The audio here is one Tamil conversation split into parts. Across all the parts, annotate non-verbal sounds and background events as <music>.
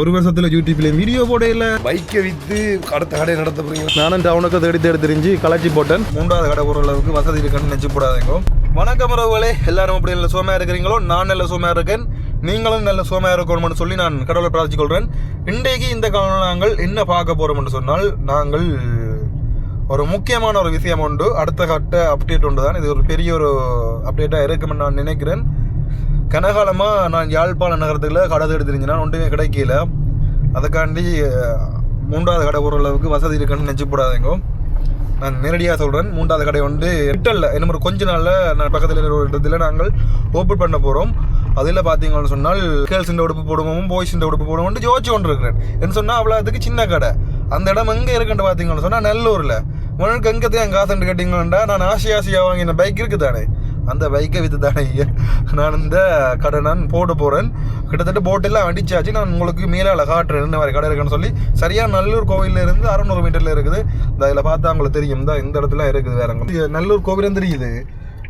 ஒரு வருஷத்துல யூடியூப்ல வீடியோ போடையில பைக்கை விற்று அடுத்த கடையை நடத்த போறீங்களா நானும் டவுனுக்கு தேடி தேடி தெரிஞ்சு கலாச்சி போட்டேன். மூன்றாவது கடை போகிற அளவுக்கு வசதி இருக்குன்னு நினச்சி போடாதீங்க. வணக்கம் உறவுகளே எல்லாரும் அப்படி நல்ல சோமையா இருக்கிறீங்களோ? நான் நல்ல சோமையா இருக்கேன். நீங்களும் நல்ல சோமையா இருக்கணும்னு சொல்லி நான் கடவுளை பிரார்த்திச்சு கொள்றேன். இன்றைக்கு இந்த காலம் நாங்கள் என்ன பார்க்க போறோம்னு சொன்னால் நாங்கள் ஒரு முக்கியமான ஒரு விஷயம் உண்டு. அடுத்த கட்ட அப்டேட் உண்டு தான் இது ஒரு பெரிய ஒரு அப்டேட்டாக இருக்கும்னு நான் நினைக்கிறேன். கனகாலமாக நான் யாழ்ப்பாண நகரத்தில் கடை எடுத்துருந்துச்சுன்னா ஒன்றுமே கிடைக்கல. அதுக்காண்டி மூன்றாவது கடை போகிற அளவுக்கு வசதி இருக்குன்னு நினச்சிப்படாதீங்க நான் நேரடியாக சொல்கிறேன் மூன்றாவது கடை வந்து எட்டல்ல என்ன கொஞ்ச நாளில் நான் பக்கத்தில் இருக்கிற ஒரு இடத்துல நாங்கள் ஓப்பன் பண்ண போகிறோம் அதில் பார்த்தீங்கன்னு சொன்னால் கேர்ள்ஸின் உடுப்பு போடுவோம் பாய்ஸின் உடுப்பு போடுவோம்னு யோசிச்சு கொண்டு இருக்கிறேன் என்ன சொன்னால் அவ்வளோ அதுக்கு சின்ன கடை. அந்த இடம் எங்கே இருக்குன்னு பார்த்தீங்கன்னு சொன்னால் நெல்லூரில். உங்களுக்கு எங்கே தான் காசுன்னு கேட்டிங்கன்னா நான் ஆசை ஆசையாக வாங்கின பைக் இருக்குது தானே அந்த பைக்கை வித்து தானே நான் இந்த கடை நான் போட போகிறேன் கிட்டத்தட்ட போட்டெல்லாம் அடிச்சாச்சு. நான் உங்களுக்கு மேலே காட்டுறேன். இந்த மாதிரி கடை இருக்குன்னு சொல்லி சரியாக நல்லூர் கோவில்ல இருந்து அறநூறு மீட்டரில் இருக்குது. இந்த இதில் பார்த்தா உங்களுக்கு தெரியும். இந்த இந்த இடத்துல இருக்குது வேற நல்லூர் கோவிலும் தெரியுது.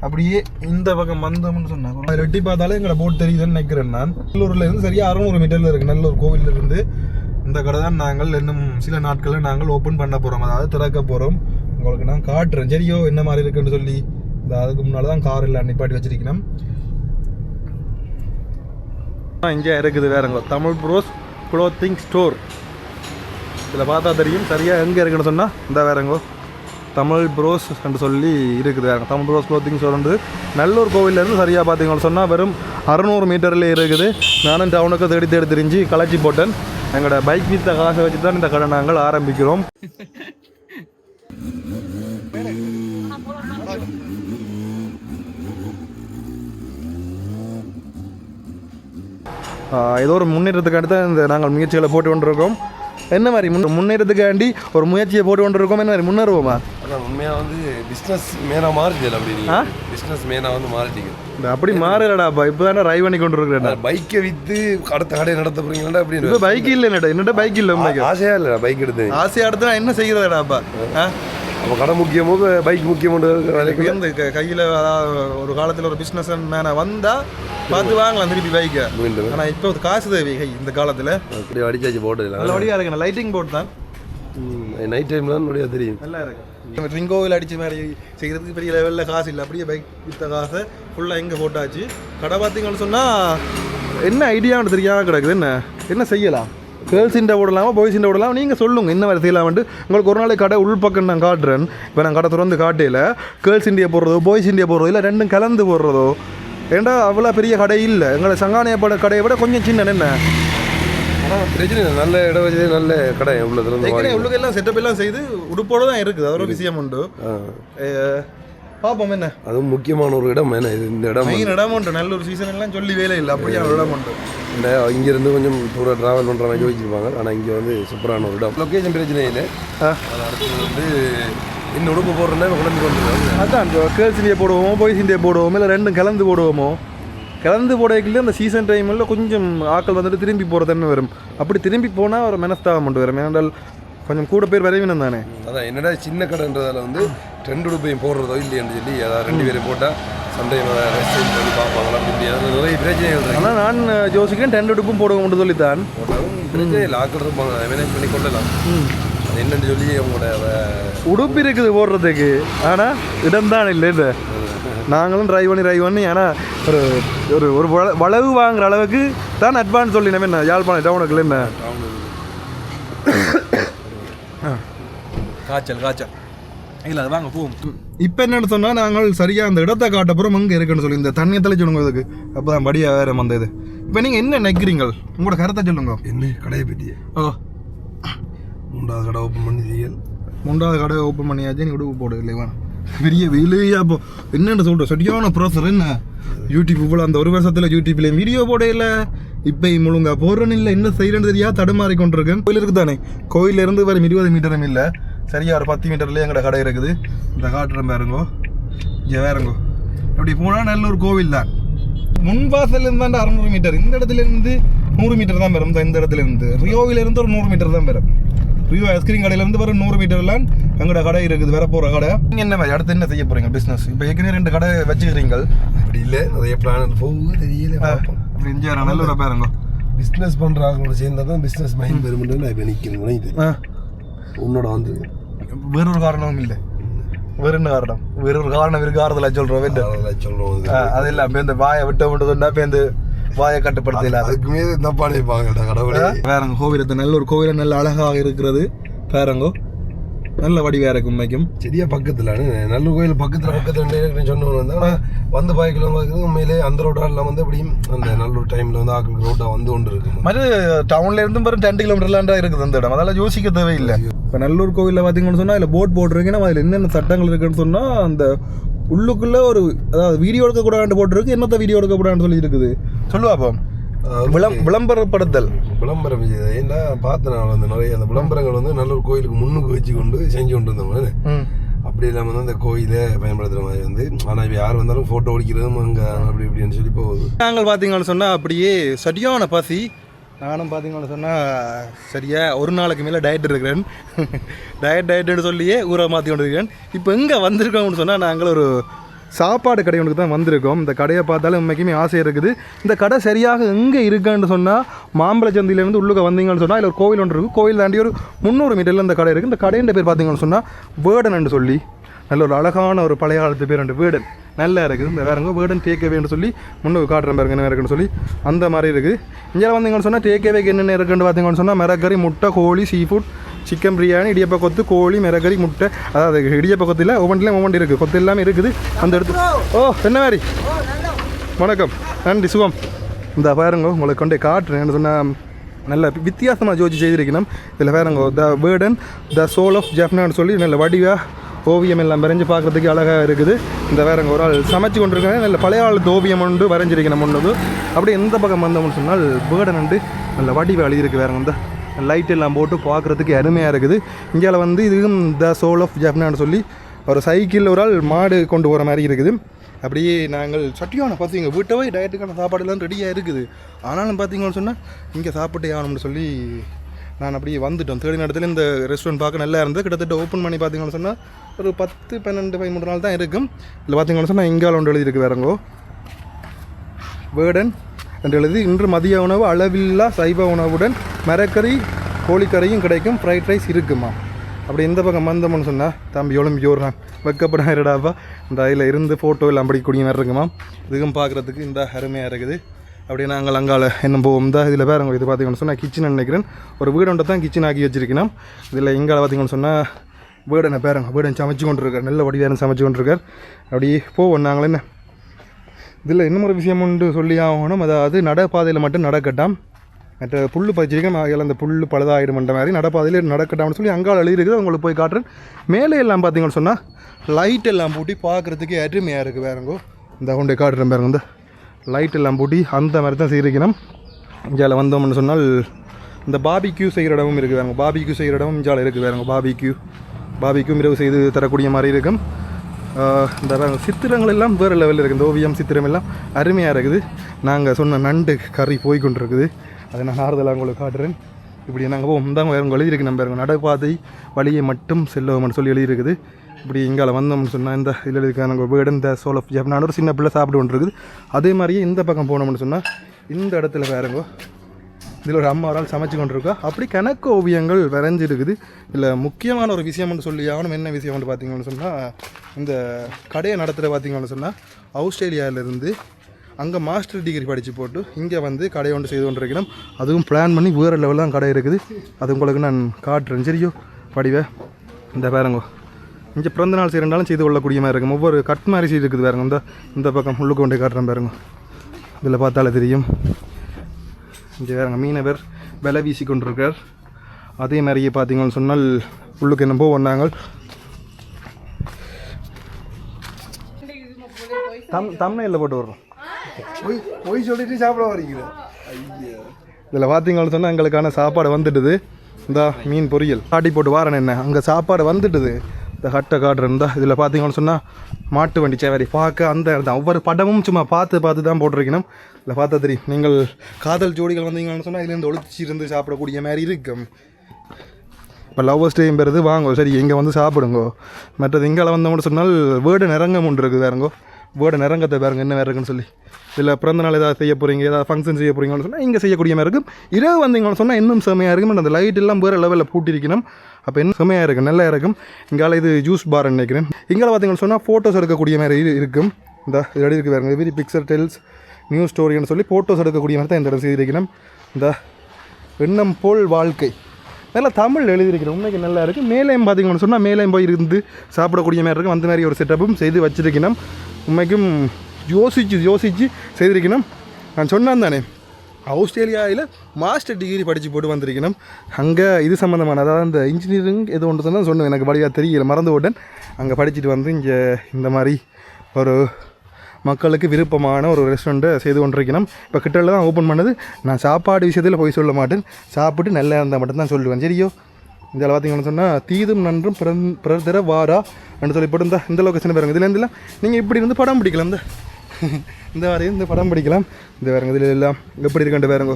அப்படியே இந்த பக்கம் வந்தோம்னு சொன்னாங்க அதில் எட்டி பார்த்தாலே எங்களை போட் தெரியுதுன்னு நினைக்கிறேன் நான். நல்லூர்லேருந்து சரியாக அறநூறு மீட்டரில் இருக்குது நல்லூர் கோவிலில் இருந்து. இந்த கடை தான் நாங்கள் இன்னும் சில நாட்களில் நாங்கள் ஓப்பன் பண்ண போகிறோம் அதாவது திறக்க போகிறோம் உங்களுக்கு நான் காட்டுறேன். சரியோ என்ன மாதிரி இருக்குன்னு சொல்லி. இந்த அதுக்கு முன்னால் தான் கார் எல்லாம் நிப்பாட்டி வச்சிருக்கணும். இங்கே இருக்குது வேறங்க தமிழ் ப்ரோஸ் க்ளோத்திங் ஸ்டோர் இதில் பார்த்தா தெரியும். சரியாக எங்கே இருக்குன்னு சொன்னால் இந்த வேறங்கோ தமிழ் ப்ரோஸ் என்று சொல்லி இருக்குது வேறங்க தமிழ் ப்ரோஸ் க்ளோத்திங் ஸ்டோர் வந்து நல்லூர் கோவிலேருந்து சரியாக பார்த்தீங்கன்னு சொன்னால் வெறும் அறநூறு மீட்டரில் இருக்குது. நானும் டவுனுக்கு தேடி தேடி தெரிஞ்சு கலாச்சி போட்டேன். எங்களோட பைக் வித்த காசை வச்சு தான் இந்த கடை நாங்கள் ஆரம்பிக்கிறோம். <laughs> ஏதோ ஒரு முன்னேற்றத்துக்காண்டி தான் இந்த நாங்கள் முயற்சிகளை போட்டு கொண்டிருக்கோம். என்ன மாதிரி முன் முன்னேற்றத்துக்காண்டி ஒரு முயற்சியை போட்டு கொண்டிருக்கோம். என்ன மாதிரி முன்னேறுவோமா? உண்மையாக வந்து பிஸ்னஸ் மேனாக மாறிச்சு அப்படி பிஸ்னஸ் மேனாக வந்து மாறிட்டீங்க. அப்படி மாறலடாப்பா இப்போ தானே ட்ரைவ் பண்ணி கொண்டு இருக்கிறேன் பைக்கை விற்று அடுத்த கடையை நடத்த போறீங்களா இப்போ அப்படின்னு பைக் இல்லை என்னடா என்னட்ட பைக் இல்லை உண்மைக்கு ஆசையா இல்லை பைக் எடுத்து. ஆசையாக அடுத்து நான் என்ன செய்கிறதாடாப்பா ஆ? அப்போ கடை முக்கியமோ பைக் முக்கியமோ வேலைக்கு இந்த கையில் ஒரு காலத்தில் ஒரு பிஸ்னஸ் மேனை வந்தால் பார்த்து வாங்கலாம் திருப்பி பைக்கை மீண்டும். ஆனால் இப்போ காசு தேவை. கை இந்த காலத்தில். அப்படி அடிச்சாச்சு போட்டதில்ல நல்லபடியாக இருக்கு லைட்டிங் போர்ட் தான். நைட் டைம்ல தான் முடியாது தெரியும். நல்லா இருக்கு. ரிங்கோவில் அடிச்ச மாதிரி செய்கிறதுக்கு பெரிய லெவலில் காசு இல்லை. அப்படியே பைக் வித்த காசை ஃபுல்லாக எங்கே போட்டாச்சு? கடை பார்த்தீங்கன்னு சொன்னால் என்ன ஐடியான்னு தெரியாம கிடக்குது. என்ன? என்ன செய்யலாம்? கேர்ள்ஸ் இண்டை போடலாமா பாய்ஸ் இண்டை போடலாம் நீங்கள் சொல்லுங்கள் என்ன மாதிரி செய்யலாம்ட்டு உங்களுக்கு ஒரு நாளைக்கு கடை உள்பக்கம் நான் காட்டுறேன். இப்போ நான் கடை திறந்து காட்டையில் கேர்ள்ஸ் இண்டியா போடுறதோ பாய்ஸ் இண்டியா போடுறதோ இல்லை ரெண்டும் கலந்து போடுறதோ? ஏன்டா அவ்வளோ பெரிய கடை இல்லை. எங்களை சங்கானிய பட கடையை விட கொஞ்சம் சின்ன என்ன? நல்ல இடம் வச்சு நல்ல கடை ஏற்கனவே உள்ளுக்கு எல்லாம் செட்டப் எல்லாம் செய்து உடுப்போடு தான் இருக்குது. அது ஒரு விஷயம் உண்டு. பார்ப்போம் என்ன? அதுவும் முக்கியமான ஒரு இடம் என்ன இது இந்த இடம் மெயின் இடம் உண்டு. நல்ல ஒரு சீசன் எல்லாம் சொல்லி வேலை இல்லை. அப்படியே ஒரு இடம் உண்டு. இந்த இங்கேருந்து கொஞ்சம் தூரம் ட்ராவல் பண்ணுற மாதிரி யோசிச்சிருப்பாங்க. ஆனால் இங்கே வந்து சூப்பரான ஒரு இடம். லொக்கேஷன் பிரச்சனை இல்லை. அடுத்தது வந்து இன்னும் உடுப்பு போடுறேன்னா குழம்பு கொண்டு அதான் கேர்ள்ஸ் இந்தியா போடுவோமோ பாய்ஸ் இந்தியா போடுவோமோ இல்லை ரெண்டும் கலந்து போடுவோமோ? கலந்து போடக்குள்ள அந்த சீசன் டைமில் கொஞ்சம் ஆட்கள் வந்துட்டு திரும்பி போகிற தன்மை வரும். அப்படி திரும்பி போனால் ஒரு மனஸ்தாபம் கொண்டு வரும் ஏனென்றால் கொஞ்சம் கூட பேர் வரைவினம் தானே? அதான் என்னடா சின்ன கடைன்றதால வந்து ரெண்டு உடுப்பையும் போடுறதோ இல்லையான்னு சொல்லி அதாவது ரெண்டு பேரும் போட்டால் சண்டையும் ரெஸ்ட் பண்ணி பார்ப்பாங்களா அப்படி அது நிறைய பிரச்சனைகள் இருக்கு. ஆனால் நான் யோசிக்கிறேன் டென் எடுப்பும் போடுவோம்னு சொல்லித்தான். போட்டாலும் பிரச்சனை இருப்பாங்க. மேனேஜ் பண்ணி கொள்ளலாம். என்னன்னு சொல்லி அவங்களோட அவ- உடுப்பு இருக்குது போடுறதுக்கு. ஆனால் இடம் தான் இல்லை இந்த. நாங்களும் ட்ரைவ் பண்ணி ட்ரைவ் பண்ணி ஆனால் ஒரு ஒரு ஒரு வள- வளவு வாங்குற அளவுக்கு தான் அட்வான்ஸ் சொல்லி என்ன யாழ்ப்பாணம் டவுனுக்குள்ள என்ன? காய்ச்சல் காய்ச்சல். இல்லை அது வாங்க போவோம். இப்போ என்னன்னு சொன்னால் நாங்கள் சரியாக அந்த இடத்த காட்டப்புறம் அங்கே இருக்குன்னு சொல்லி இந்த தண்ணியை தெளிச்சு விடுங்க இதுக்கு அப்போ தான் படியாக வேற வந்தது. இப்போ நீங்கள் என்ன நினைக்கிறீங்க உங்களோட கருத்தை சொல்லுங்க. என்ன? கடையை பற்றிய? ஓ மூன்றாவது கடை ஓப்பன் பண்ணி செய்யல் மூன்றாவது கடை ஓப்பன் பண்ணியாச்சு நீ உடுப்பு போடு இல்லையா? பெரிய வெளியா இப்போ என்னென்னு சொல்கிற சரியான ப்ரோசர் என்ன? யூடியூப் இவ்வளோ அந்த ஒரு வருஷத்தில் யூடியூப்ல வீடியோ போடையில இப்போ முழுங்கா போடுறேன்னு இல்லை என்ன செய்யறேன்னு தெரியா தடுமாறி கொண்டிருக்கேன் கோயில் இருக்குது தானே? கோயில்ல இருந்து வரும் இருபது மீட்டரும் இல்லை. சரியா ஒரு பத்து மீட்டர்லேயே எங்கட கடை இருக்குது. இந்த காட்டுறேன் பாருங்கோ. இங்கே வேறங்கோ அப்படி போனால் நல்ல ஒரு கோவில் தான். முன் வாசல்ல இருந்தாண்டு அறநூறு மீட்டர். இந்த இடத்துல இருந்து நூறு மீட்டர் தான் வரும். இந்த- இடத்துல இருந்து ரியோவில இருந்து ஒரு நூறு மீட்டர் தான் வரும். ரியோ ஐஸ்கிரீம் கடையில இருந்து வரும் நூறு மீட்டர்லாம் எங்களோட கடை இருக்குது. வர போற கடை. நீங்க என்ன மாதிரி? அடுத்து என்ன செய்ய போறீங்க? பிசினஸ் இப்போ ஏற்கனவே ரெண்டு கடை வச்சுக்கிறீங்க அப்படி இல்லை. நிறைய பிளான் போகுது. தெரியல. அப்படி இங்கே நல்லூரை பாருங்க. பிஸ்னஸ் பண்ணுறாங்களோட சேர்ந்தா தான் பிஸ்னஸ் மைண்ட் பெருமென்று நான் இப்போ நிற்கணும் உன்னோட வந்து வேறொரு காரணமும் இல்லை. வேற என்ன காரணம்? வேற ஒரு காரணம் இருக்கு ஆறுதலா சொல்றோம் சொல்லுவோம் அது இல்ல இப்ப இந்த வாயை விட்ட விட்டு சொன்னா இப்ப இந்த வாயை கட்டுப்படுத்த இல்லாத அதுக்கு மீது தப்பா நினைப்பாங்கடா கடவுளே. வேறங்க கோவிலத்தை நல்ல ஒரு கோவில நல்ல அழகாக இருக்கிறது பேரங்கோ. நல்ல வடிவா இருக்கு உண்மைக்கும். சரியா பக்கத்துல நல்ல கோயில் பக்கத்துல பக்கத்துல சொன்னவங்க வந்து ஆனா வந்து பாய்க்கலாம் பார்க்குறது உண்மையிலே அந்த ரோடெல்லாம் வந்து அப்படியும் அந்த நல்ல ஒரு டைம்ல வந்து ஆக்கள் ரோட்டா வந்து கொண்டு இருக்கு. மற்ற டவுன்ல இருந்து பாரு ரெண்டு கிலோமீட்டர்லாண்டா இருக்குது அந்த இடம். அதெல்லாம் யோசிக்க தேவையில்லை. இப்போ நல்லூர் கோவிலில் பார்த்தீங்கன்னு சொன்னா அதில் போட் போட்டிருக்கீங்கன்னா அதில் என்னென்ன சட்டங்கள் இருக்குன்னு சொன்னா அந்த உள்ளுக்குள்ள ஒரு அதாவது வீடியோ எடுக்கக்கூடாது போட்டிருக்கு என்னத்த வீடியோ எடுக்கக்கூடாதுன்னு சொல்லி இருக்குது. சொல்லுவா அப்போ. விளம் விளம்பரப்படுத்தல். விளம்பரம் ஏன்னா பார்த்த நான் வந்து நிறைய அந்த விளம்பரங்கள் வந்து நல்ல ஒரு கோயிலுக்கு முன்னுக்கு வச்சு கொண்டு செஞ்சு கொண்டு இருந்தவங்க அப்படி இல்லாமல் வந்து அந்த கோயிலை பயன்படுத்துகிற மாதிரி வந்து ஆனால் இப்போ யார் வந்தாலும் ஃபோட்டோ ஒடிக்கிறதும் அங்கே அப்படி இப்படின்னு சொல்லி போகுது. நாங்கள் பார்த்தீங்கன்னு சொன்னால் அப்படியே சரியான பசி. நானும் பார்த்தீங்கன்னு சொன்னால் சரியா ஒரு நாளைக்கு மேலே டயட் இருக்கிறேன். <laughs> டயட் டயட்னு சொல்லியே ஊரை மாற்றி கொண்டு இருக்கிறேன் இப்போ எங்கே வந்திருக்கோம்னு சொன்னால் நாங்கள் ஒரு சாப்பாடு கடை தான் வந்திருக்கோம். இந்த கடையை பார்த்தாலும் உண்மைக்குமே ஆசை இருக்குது. இந்த கடை சரியாக எங்கே இருக்குன்னு சொன்னால் மாம்பழ சந்தையிலேருந்து உள்ளுக்க வந்தீங்கன்னு சொன்னால் இல்லை ஒரு கோவில் ஒன்று இருக்குது கோவில் தாண்டி ஒரு முந்நூறு மீட்டரில் இந்த கடை இருக்குது இந்த கடையின் பேர் பார்த்தீங்கன்னு சொன்னால் வேடன்னு சொல்லி. நல்ல ஒரு அழகான ஒரு பழைய காலத்து பேர் ரெண்டு வேடன். நல்லா இருக்குது. இந்த வேறங்க வேடன் டேக்கவேன்னு சொல்லி முன்னுக்கு காட்டுறேன் பாருங்க என்ன இருக்குன்னு சொல்லி. அந்த மாதிரி இருக்குது. இங்கே வந்தீங்கன்னு சொன்னால் டேக்கவேக்கு என்னென்ன இருக்குன்னு பார்த்தீங்கன்னு சொன்னால் மிரக்கறி முட்டை கோழி சீ ஃபுட் சிக்கன் பிரியாணி இடியப்ப கொத்து கோழி மிரக்கறி முட்டை. அதாவது இடியப்ப கொத்தில் ஒவ்வொன்றிலையும் ஒவ்வொன்று இருக்குது கொத்து எல்லாமே இருக்குது. அந்த இடத்துல ஓ என்ன மாதிரி? வணக்கம். நன்றி சுகம். இந்த பாருங்க உங்களுக்கு கொண்டே காட்டுறேன் சொன்னால் நல்ல வித்தியாசமாக ஜோதி செய்திருக்கணும். இதில் பாருங்க த வேர்டன் த சோல் ஆஃப் ஜெஃப்னான்னு சொல்லி நல்ல வடிவாக ஓவியம் எல்லாம் வரைஞ்சி பார்க்குறதுக்கு அழகாக இருக்குது. இந்த வேறங்க ஒரு ஆள் சமைச்சு கொண்டிருக்கேன் நல்ல பழைய காலத்து ஓவியம் ஒன்று வரைஞ்சிருக்கணும் ஒன்று அப்படி எந்த பக்கம் வந்தோம்னு சொன்னால் வேர்டன் வந்து நல்ல வடிவ இருக்குது வேறங்க இந்த. லைட் எல்லாம் போட்டு பார்க்குறதுக்கு அருமையாக இருக்குது. இங்கே வந்து இதுவும் த சோல் ஆஃப் ஜப்னான்னு சொல்லி ஒரு சைக்கிளில் ஒரு ஆள் மாடு கொண்டு போகிற மாதிரி இருக்குது. அப்படியே நாங்கள் சட்டியான பார்த்தீங்க வீட்டை போய் டயட்டுக்கான சாப்பாடுலாம் ரெடியாக இருக்குது. ஆனாலும் பார்த்தீங்கன்னு சொன்னால் இங்கே சாப்பிட்டே ஆகணும்னு சொல்லி நான் அப்படியே வந்துட்டோம். தேடி நேரத்தில் இந்த ரெஸ்டாரண்ட் பார்க்க நல்லா இருந்தது. கிட்டத்தட்ட ஓப்பன் பண்ணி பார்த்தீங்கன்னு சொன்னால் ஒரு பத்து பன்னெண்டு பதிமூணு நாள் தான் இருக்கும். இல்லை பார்த்தீங்கன்னு சொன்னால் இங்கால ஒன்று எழுதியிருக்கு வேறங்கோ. வேர்டன் என்று எழுதி இன்று மதிய உணவு அளவில்லா சைவ உணவுடன் மரக்கறி கோழிக்கறியும் கிடைக்கும். ஃப்ரைட் ரைஸ் இருக்குமா? அப்படி இந்த பக்கம் வந்தோம்னு சொன்னால் தம்பி ஒலிம்பி ஓடுறான் வெக்கப்படாருடாப்பா இந்த அதில் இருந்து ஃபோட்டோ எல்லாம் அப்படி குடிங்க மாதிரி இருக்குமா? இதுக்கும் பார்க்குறதுக்கு இந்த அருமையாக இருக்குது. அப்படியே நாங்கள் அங்கால என்ன போவோம். இந்த இதில் பாருங்க இது பார்த்தீங்கன்னு சொன்னால் கிச்சன் நினைக்கிறேன். ஒரு வீடு ஒன்றை தான் கிச்சன் ஆக்கி வச்சிருக்கணும். இதில் இங்கால பார்த்தீங்கன்னு சொன்னால் வீடனை பாருங்க? வீடன் சமைச்சு கொண்டிருக்கார். நல்ல வடிவான சமைச்சு கொண்டிருக்கார். அப்படி போவோம். நாங்கள் என்ன? இதில் இன்னும் ஒரு விஷயம் ஒன்று சொல்லி ஆகணும்? அதாவது நடைபாதையில் மட்டும் நடக்கட்டாம். மற்ற புல் பறிச்சிருக்கேன் அதில் அந்த புல் பழுதாயிடுமன்ற மாதிரி நடப்பாதையில் நடக்கட்டாம்னு சொல்லி அங்கால எழுதிருக்குது உங்களுக்கு போய் காட்டுறேன். மேலே எல்லாம் பார்த்தீங்கன்னு சொன்னால் லைட் எல்லாம் பூட்டி பார்க்குறதுக்கு அருமையாக இருக்குது வேறங்கோ இந்த கொண்டே காட்டுறேன் பாருங்க. இந்த லைட் எல்லாம் பூட்டி அந்த மாதிரி தான் செய்திருக்கணும் இந்தியாவில் வந்தோம்னு சொன்னால் இந்த பாபிக்யூ செய்கிற இடமும் இருக்குது வேறுங்க பாபிக்யூ செய்கிற இடமும் இஞ்சால இருக்குது வேறுங்க பாபிக்யூ பாபிக்கும் இரவு செய்து தரக்கூடிய மாதிரி இருக்கும். இந்த சித்திரங்கள் எல்லாம் வேறு லெவலில் இருக்குது இந்த ஓவியம் சித்திரம் எல்லாம் அருமையாக இருக்குது. நாங்கள் சொன்ன நண்டு கறி போய் கொண்டிருக்குது. அதை நான் ஆறுதலாக உங்களுக்கு காட்டுறேன். இப்படி நாங்கள் போவோம். தான் வேறு எழுதியிருக்கு நம்ம பாருங்க. நடைபாதை வழியை மட்டும் செல்லவோம்னு சொல்லி எழுதியிருக்குது. இப்படி இங்கால வந்தோம்னு சொன்னால் இந்த இதில் இருக்க நாங்கள் வீடு இந்த சோல் ஆஃப் ஒரு சின்ன பிள்ளை சாப்பிட்டு கொண்டிருக்குது. அதே மாதிரியே இந்த பக்கம் போனோம்னு சொன்னால் இந்த இடத்துல வேறுங்கோ இதில் ஒரு அம்மா ஒரு ஆள் சமைச்சு கொண்டிருக்கா. அப்படி கணக்கு ஓவியங்கள் வரைஞ்சிருக்குது. இல்லை முக்கியமான ஒரு விஷயம்னு சொல்லி ஆகணும். என்ன விஷயம்னு பார்த்தீங்கன்னு சொன்னால் இந்த கடையை நடத்துகிற பார்த்தீங்கன்னு சொன்னால் ஆஸ்திரேலியாவிலேருந்து அங்கே மாஸ்டர் டிகிரி படித்து போட்டு இங்கே வந்து கடை ஒன்று செய்து கொண்டிருக்கிறோம். அதுவும் பிளான் பண்ணி வேறு லெவலில் தான் கடை இருக்குது. அது உங்களுக்கு நான் காட்டுறேன். சரியோ? படிவே இந்த பாருங்கோ. இங்கே பிறந்த நாள் செய்யறனாலும் செய்து கொள்ளக்கூடிய மாதிரி இருக்கும். ஒவ்வொரு கட் மாதிரி செய்து இருக்குது பாருங்க. இந்த இந்த பக்கம் உள்ளுக்கு கொண்டே காட்டுறேன் பாருங்க. இதில் பார்த்தாலே தெரியும். இங்கே வேறுங்க மீனவர் விலை வீசி கொண்டிருக்கார் அதே மாதிரியே பார்த்தீங்கன்னு சொன்னால் உள்ளுக்கு என்ன போவோம் நாங்கள் தம் தமிழில் போட்டு வர்றோம் போய் போய் சொல்லிட்டு சாப்பிட வரீங்க ஐயா. இதில் பார்த்தீங்கன்னு சொன்னால் எங்களுக்கான சாப்பாடு வந்துட்டுது. இந்த மீன் பொரியல். காட்டி போட்டு வாரேன் என்ன. அங்கே சாப்பாடு வந்துட்டுது. இந்த ஹட்டை காடு இருந்தால் இதில் பார்த்தீங்கன்னு சொன்னால் மாட்டு வண்டி சேவரி பார்க்க அந்த இடத்தான் ஒவ்வொரு படமும் சும்மா பார்த்து பார்த்து தான் போட்டிருக்கணும். இதில் பார்த்தா தெரியும் நீங்கள் காதல் ஜோடிகள் வந்தீங்கன்னு சொன்னால் இதுலேருந்து ஒழிச்சு இருந்து சாப்பிடக்கூடிய மாதிரி இருக்கும். இப்போ லவ்வர்ஸ் டேயும் பெறுது வாங்கோ சரி இங்கே வந்து சாப்பிடுங்கோ. மற்றது இங்கே வந்தோம்னு சொன்னால் வேர்டு நிறங்க ஒன்று இருக்குது வேறுங்கோ வேர்டு நிறங்கத்தை பாருங்க என்ன வேறு இருக்குன்னு சொல்லி. இல்லை பிறந்த நாள் ஏதாவது செய்ய போகிறீங்க ஏதாவது ஃபங்க்ஷன் செய்ய போகிறீங்கன்னு சொன்னால் இங்கே செய்யக்கூடிய மாதிரி இருக்கும். இரவு வந்தீங்கன்னு சொன்னால் இன்னும் செமையாக இருக்கும். அந்த லைட் எல்லாம் வேறு லெவலில் பூட்டிருக்கணும். அப்போ இன்னும் செமையாக இருக்கும் நல்லா இருக்கும். இங்கால இது ஜூஸ் பார் நினைக்கிறேன். இங்கே பார்த்தீங்கன்னு சொன்னால் ஃபோட்டோஸ் எடுக்கக்கூடிய மாதிரி இருக்கும். இந்த ரெடி இருக்குது பாருங்க வெரி பிக்சர் டெல்ஸ் நியூ ஸ்டோரின்னு சொல்லி ஃபோட்டோஸ் எடுக்கக்கூடிய மாதிரி தான் இந்த இடம் செய்திருக்கணும். இந்த எண்ணம் போல் வாழ்க்கை. நல்லா தமிழ் எழுதியிருக்கிறேன் உண்மைக்கு நல்லா இருக்குது மேலேயும் பார்த்தீங்கன்னு சொன்னால் மேலேயும் போய் இருந்து சாப்பிடக்கூடிய மாதிரி இருக்கும். அந்த மாதிரி ஒரு செட்டப்பும் செய்து வச்சுருக்கணும். உண்மைக்கும் யோசித்து யோசித்து செய்திருக்கணும். நான் சொன்னான் தானே ஆஸ்திரேலியாவில் மாஸ்டர் டிகிரி படித்து போட்டு வந்திருக்கணும். அங்கே இது சம்மந்தமான அதாவது அந்த இன்ஜினியரிங் எது ஒன்று தான் சொன்னேன். எனக்கு வழியாக தெரியல மறந்து விட்டேன் அங்கே படிச்சுட்டு வந்து இங்கே இந்த மாதிரி ஒரு மக்களுக்கு விருப்பமான ஒரு ரெஸ்டாரண்ட்டை செய்து கொண்டிருக்கணும். இப்போ கிட்டல தான் ஓப்பன் பண்ணது. நான் சாப்பாடு விஷயத்தில் போய் சொல்ல மாட்டேன். சாப்பிட்டு நல்லா இருந்தால் மட்டும்தான் சொல்லுவேன். சரியோ? இந்த பார்த்தீங்கன்னு சொன்னால் தீதும் நன்றும் பிறந் பிறர் வாரா என்று சொல்லி போட்டு இந்த இந்த லொக்கேஷன் பாருங்க. இதில் இருந்துலாம் நீங்கள் இப்படி இருந்து படம் பிடிக்கலாம். இந்த இந்த மாதிரி இந்த படம் பிடிக்கலாம். இந்த வேறுங்க இதில் எல்லாம் எப்படி இருக்குன்ட்டு வேறுங்க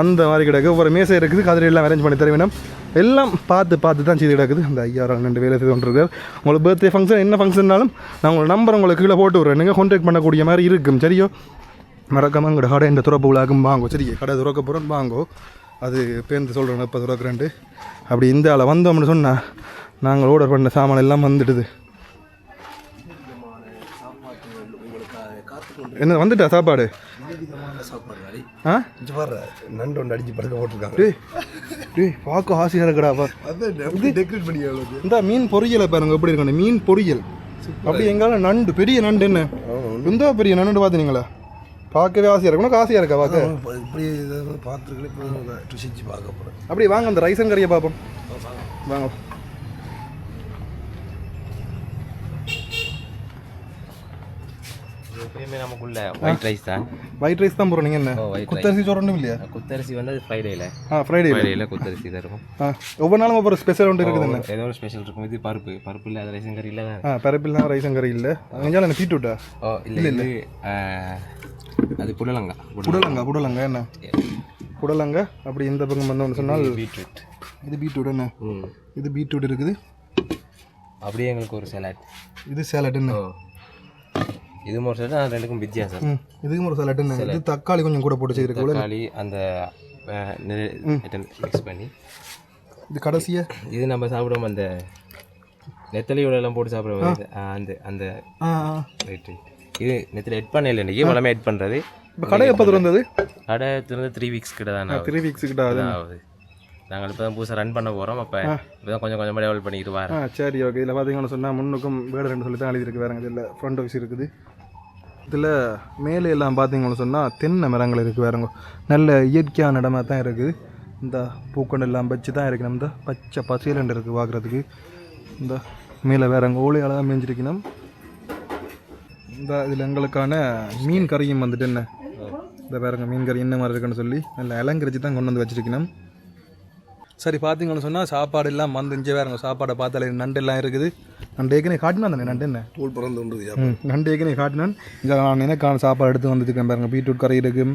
அந்த மாதிரி கிடக்கு. ஒரு மேசை இருக்குது. கதிரை எல்லாம் அரேஞ்ச் பண்ணி தர வேணும். எல்லாம் பார்த்து பார்த்து தான் செய்து கிடக்குது. அந்த ஐயாயிரம் ரெண்டு வேலை செய்து கொண்டிருக்கார். உங்களுக்கு பர்த்டே ஃபங்க்ஷன் என்ன ஃபங்க்ஷன்னாலும் நான் உங்களோட நம்பர் உங்களுக்கு கீழே போட்டு விட்றேன். நீங்கள் கான்டாக்ட் பண்ணக்கூடிய மாதிரி இருக்கும். சரியோ? மறக்காம உங்களோட கடை இந்த துறப்பு விழாக்கும் வாங்கோ. சரி கடை துறக்க போகிறோம் வாங்கோ. அது பேருந்து சொல்கிறேன் இப்போ துறக்கிறேன்ட்டு அப்படி இந்த ஆளை வந்தோம்னு சொன்னால் நாங்கள் ஆர்டர் பண்ண சாமான் எல்லாம் வந்துடுது. என்ன வந்துட்டா சாப்பாடு? ஆ? நண்டு ஒன்று அடிச்சு படுக்க போட்டிருக்காங்க டேய் பார்க்க ஆசையாக இருக்கடா டெக்கரேட் பண்ணி இந்த மீன் பொரியலை பாருங்க எப்படி இருக்கணும். மீன் பொரியல். அப்படி எங்கால நண்டு பெரிய நண்டு என்ன? இந்த பெரிய நண்டு பார்த்துனீங்களா பார்க்கவே ஆசையாக இருக்கு. உனக்கு ஆசையாக இருக்கா பார்க்க? இப்படி பார்த்துருக்கேன். இப்போ ருசிச்சு பார்க்க போகிறேன் அப்படியே வாங்க அந்த ரைசன் கறியை பார்ப்போம். வாங்க. எப்பயுமே நமக்குள்ள ஒயிட் ரைஸ் தான். ஒயிட் ரைஸ் தான் போகிறோம் நீங்கள் என்ன. குத்தரிசி சோறு ஒன்றும் இல்லையா குத்தரிசி வந்து அது ஃப்ரைடேல ஆ ஃப்ரைடே ஃப்ரைடேல குத்தரிசி தான் இருக்கும். ஆ ஒவ்வொரு நாளும் ஒவ்வொரு ஸ்பெஷல் ஒன்று இருக்குது என்ன? ஏதோ ஒரு ஸ்பெஷல் இருக்கும். இது பருப்பு. பருப்பு இல்லை அது ரைசன் கறி இல்லை ஆ பரப்பில் தான் ரைசன் கறி இல்லை. அங்கே எனக்கு பீட் விட்டா ஓ இல்லை ஆ, அது புடலங்கா. புடலங்க புடலங்க என்ன? புடலங்க அப்படி இந்த பக்கம் வந்தோம்னு சொன்னால் பீட்ரூட். இது பீட்ரூட் என்ன? ம். இது பீட்ரூட் இருக்குது. அப்படியே எங்களுக்கு ஒரு சலாட் இது சேலட் என்ன? இது ஒரு சலாட் ரெண்டுக்கும் வித்தியாசம். ம் இதுக்கும் ஒரு சேலட் என்ன இது தக்காளி கொஞ்சம் கூட போட்டு செய்திருக்கு தக்காளி அந்த மிக்ஸ் பண்ணி. இது கடைசியா? இது நம்ம சாப்பிடுவோம் அந்த நெத்தலியோட எல்லாம் போட்டு சாப்பிடுவோம் அந்த அந்த ரைட் இது நெத்தில் எட் பண்ணல இன்னைக்கு வளமே எட் பண்ணுறது இப்போ கடை எப்போ திறந்தது? கடை திறந்து த்ரீ வீக்ஸ் கிட்ட தான். த்ரீ வீக்ஸ் கிட்ட ஆகுது. நாங்கள் இப்போ தான் புதுசாக ரன் பண்ண போகிறோம் அப்போ இப்போ தான் கொஞ்சம் கொஞ்சமாக டெவலப் பண்ணிட்டு ஆ வரேன் சரி ஓகே இதில் பார்த்தீங்கன்னு சொன்னால் முன்னுக்கும் வேடு ரெண்டு சொல்லி தான் எழுதியிருக்கு வேறுங்க இதில் ஃப்ரண்ட் ஆஃபீஸ் இருக்குது. இதில் மேலே எல்லாம் பார்த்தீங்கன்னு சொன்னால் தென்னை மரங்கள் இருக்குது வேறுங்க நல்ல இயற்கையான இடமா தான் இருக்குது இந்த பூக்கள் எல்லாம் வச்சு தான் இருக்கணும் இந்த பச்சை பசியலண்டு இருக்குது பார்க்குறதுக்கு. இந்த மேலே வேறங்க ஓலையால் தான் மேய்ஞ்சிருக்கணும் இந்த இதில் எங்களுக்கான மீன் கறியும் வந்துட்டு என்ன? இந்த வேறங்க மீன் கறி என்ன மாதிரி இருக்குன்னு சொல்லி நல்ல இலங்கரிச்சு தான் கொண்டு வந்து வச்சிருக்கணும். சரி பார்த்தீங்கன்னு சொன்னால் சாப்பாடு எல்லாம் வந்து இங்கே வேறுங்க சாப்பாடை பார்த்தாலே நண்டு எல்லாம் இருக்குது. நண்டு ஏற்கனவே காட்டினா தானே நண்டு என்ன? தூள் பிறந்து உண்டு நண்டு ஏற்கனவே காட்டினான் இங்கே நான் எனக்கான சாப்பாடு எடுத்து வந்துருக்கேன் பாருங்க. பீட்ரூட் கறி இருக்குது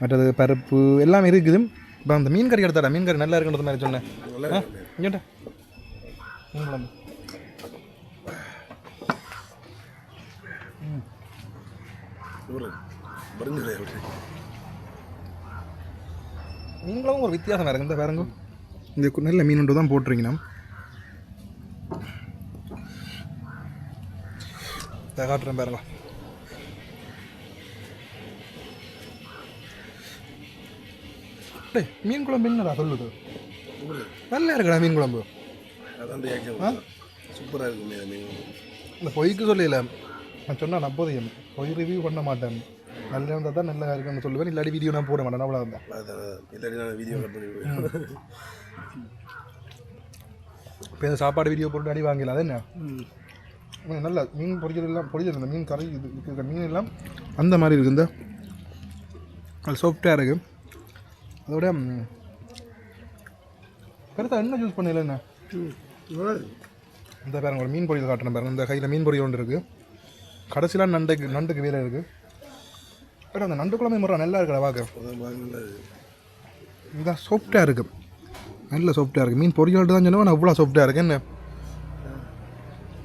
மற்றது பருப்பு எல்லாமே இருக்குது. இப்போ அந்த மீன் கறி எடுத்தாடா? மீன் கறி நல்லா இருக்குன்றது மாதிரி சொன்னேன். இங்கேட்டா. குழம்பு மீன் குழம்பு ஒரு வித்தியாசம் வேறுங்க இந்த வேறுங்க. இந்த நல்ல மீன் ஒன்று தான் போட்டிருக்கீங்க இதை காட்டுறேன் பாருங்க. டேய் மீன் குழம்பு என்னடா சொல்லுது? நல்லா இருக்குடா மீன் குழம்பு. சூப்பராக இருக்குமே அந்த மீன் இந்த பொய்க்கு சொல்லல நான் சொன்னேன் அப்போதையும் பொய் ரிவ்யூ பண்ண மாட்டேன். நல்லா இருந்தால் தான் நல்லா இருக்குன்னு சொல்லுவேன். இல்லாட்டி வீடியோ நான் போட மாட்டேன். அவ்வளோ தான் அதான் இல்லாட்டி நான் வீடியோ கட் பண்ணி. இப்போ இந்த சாப்பாடு வீடியோ போட்டு அடி வாங்கல அது என்ன? நல்லா மீன் பொரிச்சது எல்லாம் பொரிச்சது இந்த மீன் கறி இது இருக்கிற மீன் எல்லாம் அந்த மாதிரி இருக்குது இந்த அது சாஃப்டாக இருக்குது அதோட ம், பெருசா என்ன யூஸ் பண்ணல என்ன? இந்த பாருங்க ஒரு மீன் பொரியல் காட்டுறேன் பாருங்க. இந்த கையில் மீன் பொரியல் ஒன்று இருக்குது கடைசியில் நண்டுக்கு நண்டுக்கு வேலை இருக்குது பட் அந்த நண்டு குழம்பு முறை நல்லா இருக்குடா பார்க்க அதான் பாருங்க, நல்லா இருக்கு. இதுதான் சாஃப்டாக இருக்குது நல்ல சாஃப்டாக இருக்குது மீன் பொரியல் தான் சொன்னவன் அவ்வளோ சாஃப்டாக இருக்கு. என்ன?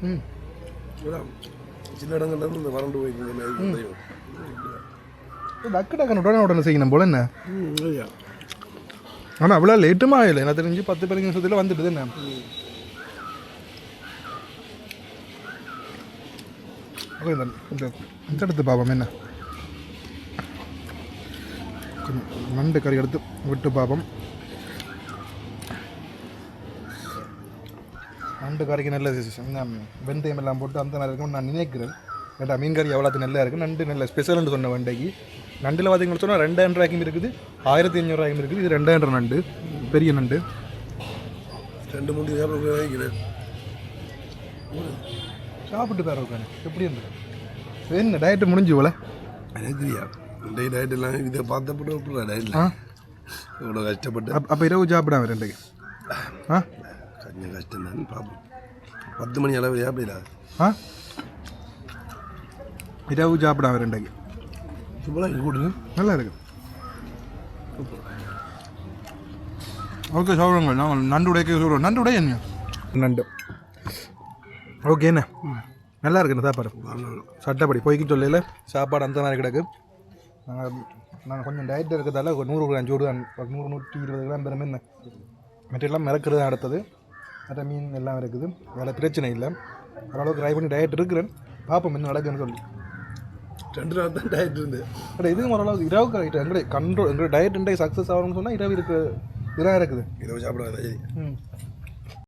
ம் சில இடங்கள்ல இருந்து இந்த வறண்டு போயிருந்த மாதிரி இருக்கும். டக்கு டக்குன்னு உடனே உடனே செய்யணும் போல என்ன? ஆனால் அவ்வளோ லேட்டுமா இல்லை எனக்கு தெரிஞ்சு பத்து பதினஞ்சு நிமிஷத்தில் வந்துடுது என்ன? ஓகே இந்த இந்த இந்த எடுத்து பார்ப்போம் என்ன? நண்டு கறி எடுத்து விட்டு பார்ப்போம் நண்டு கறிக்கு நல்ல வெந்தயம் எல்லாம் போட்டு அந்த மாதிரி இருக்கும்னு நான் நினைக்கிறேன். ஏட்டா மீன் கறி எவ்வளோத்து நல்லா இருக்குது நண்டு நல்ல ஸ்பெஷல்னு சொன்ன வண்டைக்கு. நண்டில் பார்த்தீங்கன்னு சொன்னால் ரெண்டாயிரம் ரூபாய்க்கும் இருக்குது. ஆயிரத்தி ஐநூறுரூவாய்க்கும் இருக்குது. இது ரெண்டாயிரம் நண்டு. பெரிய நண்டு. ரெண்டு மூணு சாப்பிட சாப்பிட்டு பாரு உட்காந்து எப்படி இருந்தது என்ன டயட்டு முடிஞ்சு போல. எனக்கு தெரியா இந்த டயட் எல்லாம் இதை டயட்டில் ஆ? இவ்வளோ கஷ்டப்பட்டு. அப் அப்போ இரவு சாப்பிடாம ரெண்டுக்கு ஆ? கொஞ்சம் கஷ்டம் தான் பார்ப்போம். பத்து மணி அளவு சாப்பிடல ஆ? இரவு சாப்பிடாம ரெண்டுக்கு சூப்பராக கூடுது நல்லா இருக்கு. ஓகே சாப்பிடுங்க நான் நண்டு உடைக்க சொல்கிறோம் நண்டு உடைய என்ன? நண்டு. ஓகே என்ன? நல்லா இருக்கு இந்த சாப்பாடு சட்டப்படி. போய்க்கு சொல்லல. சாப்பாடு அந்த மாதிரி கிடக்கு. நாங்கள் நாங்கள் கொஞ்சம் டயட் இருக்கிறதால ஒரு நூறு கிராம் சூடு ஒரு நூறு நூற்றி இருபது கிராம் பெருமை என்ன? மற்றெல்லாம் மிளக்கிறது தான் அடுத்தது. மற்ற மீன் எல்லாம் இருக்குது. வேலை பிரச்சனை இல்லை. ஓரளவுக்கு ட்ரை பண்ணி டயட் இருக்கிறேன். பார்ப்போம் என்ன நடக்குன்னு சொல்லி. ரெண்டு நாள் தான் டயட் இருந்து. பட் இதுவும் ஓரளவுக்கு இரவுக்கு ரைட்டு எங்களுடைய கண்ட்ரோல் எங்களுடைய டயட் சக்ஸஸ் ஆகணும்னு சொன்னால் இரவு இருக்கு இதாக இருக்குது. இரவு சாப்பிடாத. ம்.